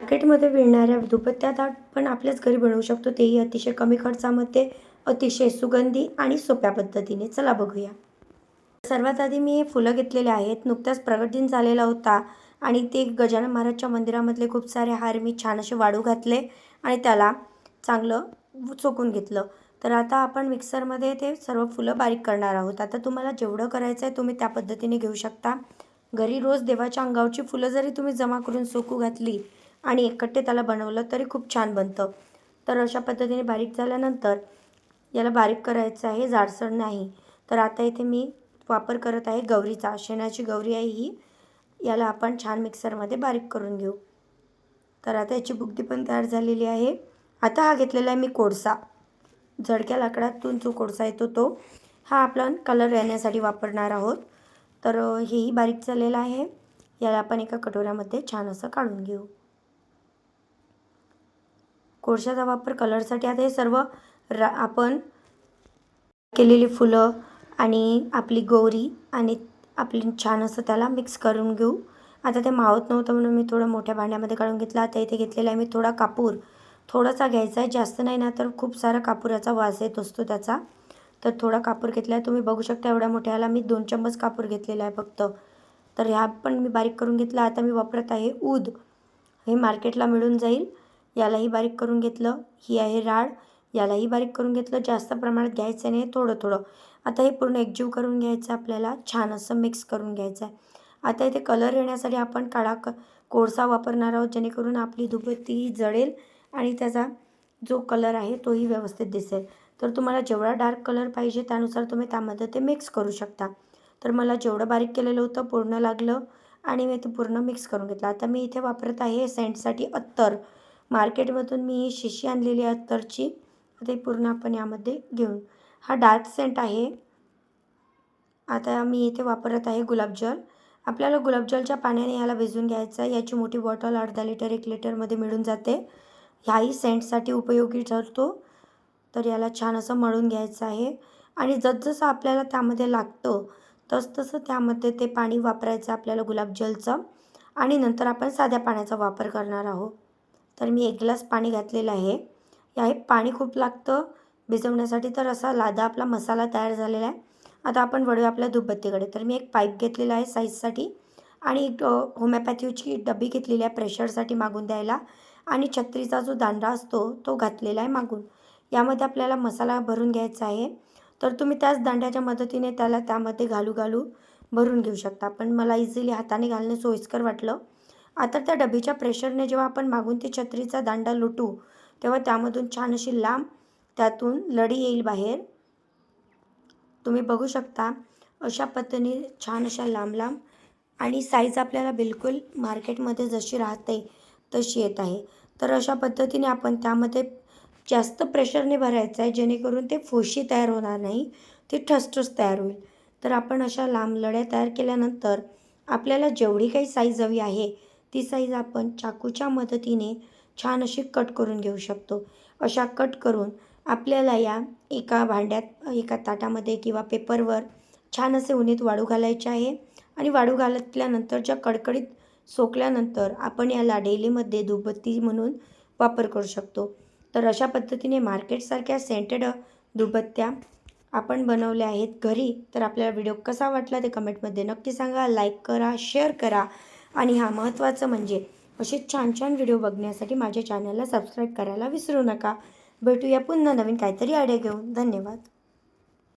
मार्केटमध्ये मिळणाऱ्या धुपत्या पण आपल्याच घरी बनवू शकतो. तेही अतिशय कमी खर्चामध्ये अतिशय सुगंधी आणि सोप्या पद्धतीने. चला बघूया. सर्वात आधी मी हे फुलं घेतलेले आहेत. नुकताच प्रगट दिन झालेला होता आणि ते गजानन महाराजच्या मंदिरामधले खूप सारे हार मी छान असे वाळू घातले आणि त्याला चांगलं चोकून घेतलं. तर आता आपण मिक्सरमध्ये ते सर्व फुलं बारीक करणार आहोत. आता तुम्हाला जेवढं करायचं आहे तुम्ही त्या पद्धतीने घेऊ शकता. घरी रोज देवाच्या अंगावरची फुलं जरी तुम्ही जमा करून सोकू घातली आणि एकट्टे त्याला बनवलं तरी खूप छान बनतं. तर अशा पद्धतीने बारीक झाल्यानंतर याला बारीक करायचं आहे जाडसर नाही. तर आता इथे मी वापर करत आहे गौरीचा. शेणाची गौरी आहे ही. याला आपण छान मिक्सरमध्ये बारीक करून घेऊ. तर आता याची बुगदी पण तयार झालेली आहे. आता हा घेतलेला आहे मी कोळसा. झडक्या लाकडातून जो कोळसा येतो तो हा आपण कलर येण्यासाठी वापरणार आहोत. तर हेही बारीक झालेलं आहे. याला आपण एका कटोऱ्यामध्ये छान असं काढून घेऊ. कोळशाचा वापर कलरसाठी. आता हे सर्व रा आपण केलेली फुलं आणि आपली गौरी आणि आपली छान असं त्याला मिक्स करून घेऊ. आता ते मावत नव्हतं म्हणून मी थोडं मोठ्या भांड्यामध्ये काढून घेतलं. आता इथे घेतलेला आहे मी थोडा कापूर. थोडासा घ्यायचा आहे. जास्त नाही ना तर खूप सारा कापुराचा वास येत असतो त्याचा. तर थोडा कापूर घेतला आहे. तुम्ही बघू शकता एवढ्या मोठ्याला मी दोन चम्मच कापूर घेतलेला आहे फक्त. तर ह्या पण मी बारीक करून घेतला. आता मी वापरत आहे ऊद. हे मार्केटला मिळून जाईल. यालाही बारीक करून घेतलं. ही आहे राळ यालाही बारीक करून घेतलं. जास्त प्रमाणात घ्यायचं नाही. थोडं थोडं. आता हे पूर्ण एकजीव करून घ्यायचं आपल्याला. छान असं मिक्स करून घ्यायचं आहे. आता इथे कलर येण्यासाठी आपण काळा क कोळसा वापरणार आहोत जेणेकरून आपली धुपत्ती जळेल आणि त्याचा जो कलर आहे तोही व्यवस्थित दिसेल. तर तुम्हाला जेवढा डार्क कलर पाहिजे त्यानुसार तुम्ही त्यामध्ये ते मिक्स करू शकता. तर मला जेवढं बारीक केलेलं होतं पूर्ण लागलं आणि मी ते पूर्ण मिक्स करून घेतलं. आता मी इथे वापरत आहे सेंटसाठी अत्तर. मार्केटमधून मी ही शिशी आणलेली आहे अत्तरची. ते पूर्ण आपण यामध्ये घेऊन. हा डार्क सेंट आहे. आता मी इथे वापरत आहे गुलाबजल आपल्याला गुलाबजलच्या पाण्याने याला भिजून घ्यायचं आहे. याची मोठी बॉटल अर्धा लिटर एक लिटरमध्ये मिळून जाते. ह्याही सेंटसाठी उपयोगी ठरतो. तर याला छान असं मळून घ्यायचं आहे. आणि जसजसं आपल्याला त्यामध्ये लागतं तसतसं त्यामध्ये ते पाणी वापरायचं आपल्याला गुलाबजलचं आणि नंतर आपण साध्या पाण्याचा वापर करणार आहोत. तर मी एक ग्लास पाणी घातलेलं आहे. या पाणी खूप लागतं भिजवण्यासाठी तर असा लादा आपला मसाला तयार झालेला आहे. आता आपण वळूया आपल्या धुपबत्तीकडे तर मी एक पाईप घेतलेला आहे साईजसाठी आणि एक होमिओपॅथीची डबी घेतलेली आहे प्रेशरसाठी मागून द्यायला. आणि छत्रीचा जो दांडा असतो तो घातलेला आहे मागून. यामध्ये आपल्याला मसाला भरून घ्यायचा आहे. तर तुम्ही त्याच दांड्याच्या मदतीने त्याला त्यामध्ये घालू घालू भरून घेऊ शकता. पण मला इझिली हाताने घालणे सोयीस्कर वाटलं. आता त्या डबीच्या प्रेशरने जेव्हा आपण मागून ते छत्रीचा दांडा लुटू तेव्हा त्यामधून छान अशी लांब त्यातून लढी येईल बाहेर. तुम्ही बघू शकता अशा पद्धतीने छान अशा लांब लांब आणि साईज आपल्याला बिलकुल मार्केटमध्ये जशी राहते तशी येत आहे. तर अशा पद्धतीने आपण त्यामध्ये जास्त प्रेशरने भरायचं आहे जेणेकरून ते फोशी तयार होणार नाही ती ठसठस तयार होईल. तर आपण अशा लांब लढ्या तयार केल्यानंतर आपल्याला जेवढी काही साईज हवी आहे ती साईज आपण चाकूच्या मदतीने छान अशी कट करून घेऊ शकतो. अशा कट करून आपल्याला या एका भांड्यात एका ताटामध्ये किंवा पेपरवर छान असे उन्हीत वाळू घालायचे आहे. आणि वाळू घालतल्यानंतर ज्या कडकडीत सोकल्यानंतर आपण याला डेलीमध्ये दुबत्ती म्हणून वापर करू शकतो. तर अशा पद्धतीने मार्केटसारख्या सेंटेड दुबत्त्या आपण बनवल्या आहेत घरी. तर आपल्याला व्हिडिओ कसा वाटला ते कमेंटमध्ये नक्की सांगा. लाईक करा शेअर करा. आणि हा महत्त्वाचं म्हणजे असे छान छान व्हिडिओ बघण्यासाठी माझ्या चॅनलला सबस्क्राईब करायला विसरू नका. भेटूया पुन्हा नवीन काहीतरी आयडिया घेऊन. धन्यवाद.